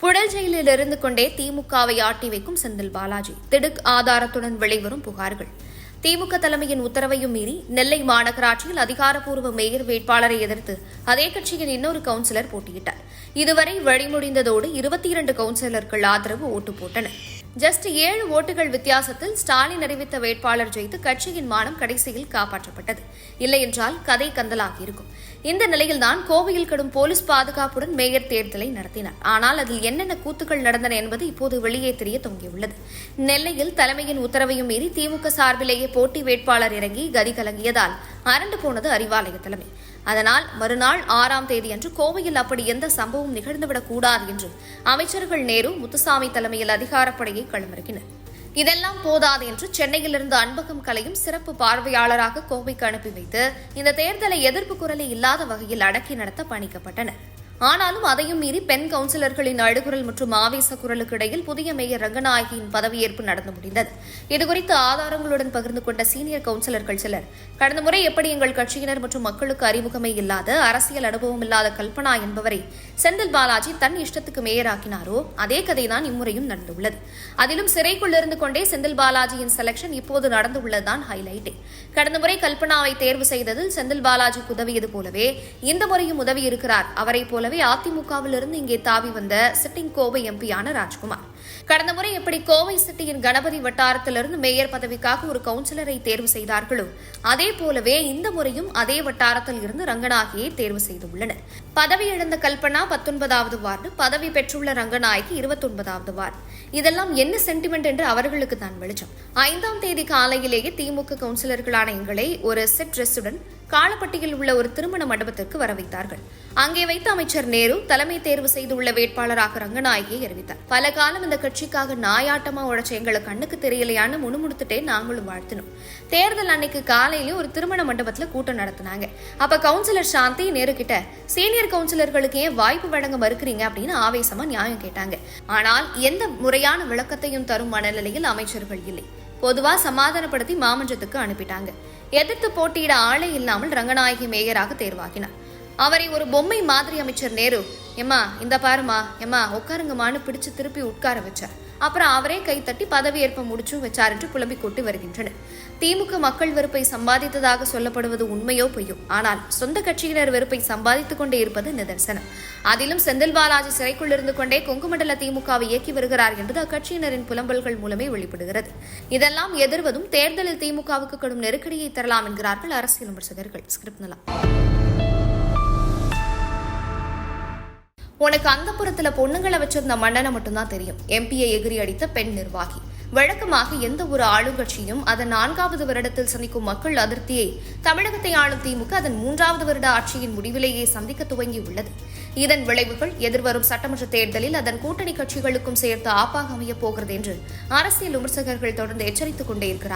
புழல் ஜெயிலில் இருந்து கொண்டே திமுகவை ஆட்டி வைக்கும் செந்தில் பாலாஜி. திடுக் ஆதாரத்துடன் வெளிவரும் புகார்கள். திமுக தலைமையின் உத்தரவையும் மீறி நெல்லை மாநகராட்சியில் அதிகாரப்பூர்வ மேயர் வேட்பாளரை எதிர்த்து அதே கட்சியின் இன்னொரு கவுன்சிலர் போட்டியிட்டார். இதுவரை வழிமுடிந்ததோடு இருபத்தி இரண்டு கவுன்சிலர்கள் ஆதரவு ஓட்டு போட்டனர். ஜஸ்ட் ஏழு ஓட்டுகள் வித்தியாசத்தில் ஸ்டாலின் அறிவித்த வேட்பாளர் ஜெயித்து கட்சியின் மானம் கடைசியில் காப்பாற்றப்பட்டது. இல்லையென்றால் கதை கந்தலாகியிருக்கும் இந்த நிலையில்தான் கோவையில் கடும் போலீஸ் பாதுகாப்புடன் மேயர் தேர்தலை நடத்தினார். ஆனால் அதில் என்னென்ன கூத்துக்கள் நடந்தன என்பது இப்போது வெளியே தெரிய தொங்கியுள்ளது. நெல்லையில் தலைமையின் உத்தரவையும் மீறி திமுக சார்பிலேயே போட்டி வேட்பாளர் இறங்கி கதி கலங்கியதால் அரண்டு போனது அறிவாலய தலைமை. அதனால் மறுநாள் ஆறாம் தேதியன்று கோவையில் அப்படி எந்த சம்பவம் நிகழ்ந்துவிடக் கூடாது என்று அமைச்சர்கள் நேரு முத்துசாமி தலைமையில் அதிகாரப்படையை களமிறக்கினர். இதெல்லாம் போதாது என்று சென்னையிலிருந்து அன்பகம் கலையும் சிறப்பு பார்வையாளராக கோவைக்கு அனுப்பி வைத்து இந்த தேர்தலை எதிர்ப்பு குரலை இல்லாத வகையில் அடக்கி நடத்த பணிக்கப்பட்டனர். ஆனாலும் அதையும் மீறி பெண் கவுன்சிலர்களின் அழுகுரல் மற்றும் ஆவேச குரலுக்கு இடையில் புதிய மேயர் ரங்கநாயகியின் பதவியேற்பு நடந்து முடிந்தது. இதுகுறித்து ஆதாரங்களுடன் பகிர்ந்து கொண்ட சீனியர் கவுன்சிலர்கள் சிலர் கடந்த முறை எப்படி எங்கள் கட்சியினர் மற்றும் மக்களுக்கு அறிமுகமே இல்லாத அரசியல் அனுபவம் இல்லாத கல்பனா என்பவரை செந்தில் பாலாஜி தன் இஷ்டத்துக்கு மேயராக்கினாரோ அதே கதைதான் இம்முறையும் நடந்துள்ளது. அதிலும் சிறைக்குள்ளிருந்து கொண்டே செந்தில் பாலாஜியின் செலக்ஷன் இப்போது நடந்துள்ளதுதான் ஹைலைட்டே கடந்த முறை கல்பனாவை தேர்வு செய்ததில் செந்தில் பாலாஜிக்கு உதவியது போலவே இந்த முறையும் உதவி இருக்கிறார் அவரை போல ஏற்கனவே அதிமுகவிலிருந்து இங்கே தாவி வந்த சிட்டிங் கோவை எம்பியான ராஜ்குமார். கடந்த முறை எப்படி கோவை சிட்டியின் கணபதி வட்டாரத்திலிருந்து மேயர் பதவிக்காக ஒரு கவுன்சிலரை தேர்வு செய்தார்களோ அதே போலவே இந்த முறையும் அதே வட்டாரத்தில் இருந்து ரங்கநாயகியை தேர்வு செய்துள்ளனர். பதவி இழந்த கல்பனா பத்தொன்பதாவது வார்டு பதவி பெற்றுள்ள ரங்கநாயகி இருபத்தொன்பதாவது வார்டு. இதெல்லாம் என்ன சென்டிமெண்ட் என்று அவர்களுக்கு தான் வெளிச்சம். ஐந்தாம் தேதி காலையிலேயே திமுக கவுன்சிலர்களான எங்களை ஒரு செட் ட்ரெஸ்ஸுடன் காலப்பட்டியில் உள்ள ஒரு திருமண மண்டபத்திற்கு வர வைத்தார்கள் அங்கே வைத்த அமைச்சர் நேரு தலைமை தேர்வு செய்துள்ள வேட்பாளராக ரங்கநாயகியை அறிவித்தார். பல காலம் இந்த கட்சிக்காக நாயாட்டமா உழைச்ச எங்களை கண்ணுக்கு தெரியலையான்னு முணுமுணுத்துட்டே நாங்களும் வாழ்த்தினோம். தேர்தல் அன்னைக்கு காலையில ஒரு திருமண மண்டபத்துல கூட்டம் நடத்தினாங்க. அப்ப கவுன்சிலர் சாந்தி நேரு கிட்ட சீனியர் கவுன்சிலர்களுக்கு ஏன் வாய்ப்பு வழங்க மறுக்கிறீங்க? அப்படின்னு ஆவேசமா நியாயம் கேட்டாங்க. ஆனால் எந்த முறையான விளக்கத்தையும் தரும் மனநிலையில் அமைச்சர்கள் இல்லை. பொதுவாக சமாதானப்படுத்தி மாமன்றத்துக்கு அனுப்பிட்டாங்க. எதிர்த்து போட்டியிட ஆளே இல்லாமல் ரங்கநாயகி மேயராக தேர்வாகினார். அவரை ஒரு பொம்மை மாதிரி அமைச்சர் நேரு. எம்மா இந்த பாருமா எம்மா உட்காருங்கம்மான்னு பிடிச்சு திருப்பி உட்கார வச்சார். அப்புறம் அவரே கைத்தட்டி பதவியேற்ப முடிச்சும் வச்சார் என்று புலம்பிக் கொண்டு வருகின்றனர். திமுக மக்கள் வெறுப்பை சம்பாதித்ததாக சொல்லப்படுவது உண்மையோ பொய்யோ? ஆனால் சொந்த கட்சியினர் வெறுப்பை சம்பாதித்துக் கொண்டே இருப்பது நிதர்சனம். அதிலும் செந்தில் பாலாஜி சிறைக்குள் இருந்து கொண்டே கொங்குமண்டல திமுகவை இயக்கி வருகிறார் என்பது அக்கட்சியினரின் புலம்பல்கள் மூலமே வெளிப்படுகிறது. இதெல்லாம் எதிர்வதும் தேர்தலில் திமுகவுக்கு கடும் நெருக்கடியை தரலாம் என்கிறார்கள் அரசியல் விமர்சகர்கள். ஸ்கிரிப்ட் உனக்கு அந்த புறத்துல பொண்ணுங்களை வச்சிருந்த மன்னனை மட்டும்தான் தெரியும். எம்பியை எகிரி அடித்த பெண் நிர்வாகி. வழக்கமாக எந்த ஒரு ஆளுங்கட்சியும் அதன் நான்காவது வருடத்தில் சந்திக்கும் மக்கள் அதிருப்தியை தமிழகத்தை ஆளும் திமுக அதன் மூன்றாவது வருட ஆட்சியின் முடிவிலேயே சந்திக்க துவங்கியுள்ளது. இதன் விளைவுகள் எதிர்வரும் சட்டமன்ற தேர்தலில் அதன் கூட்டணி கட்சிகளுக்கும் சேர்த்து ஆப்பாக அமையப் போகிறது என்று அரசியல் விமர்சகர்கள் தொடர்ந்து எச்சரித்துக் கொண்டே இருக்கிறார்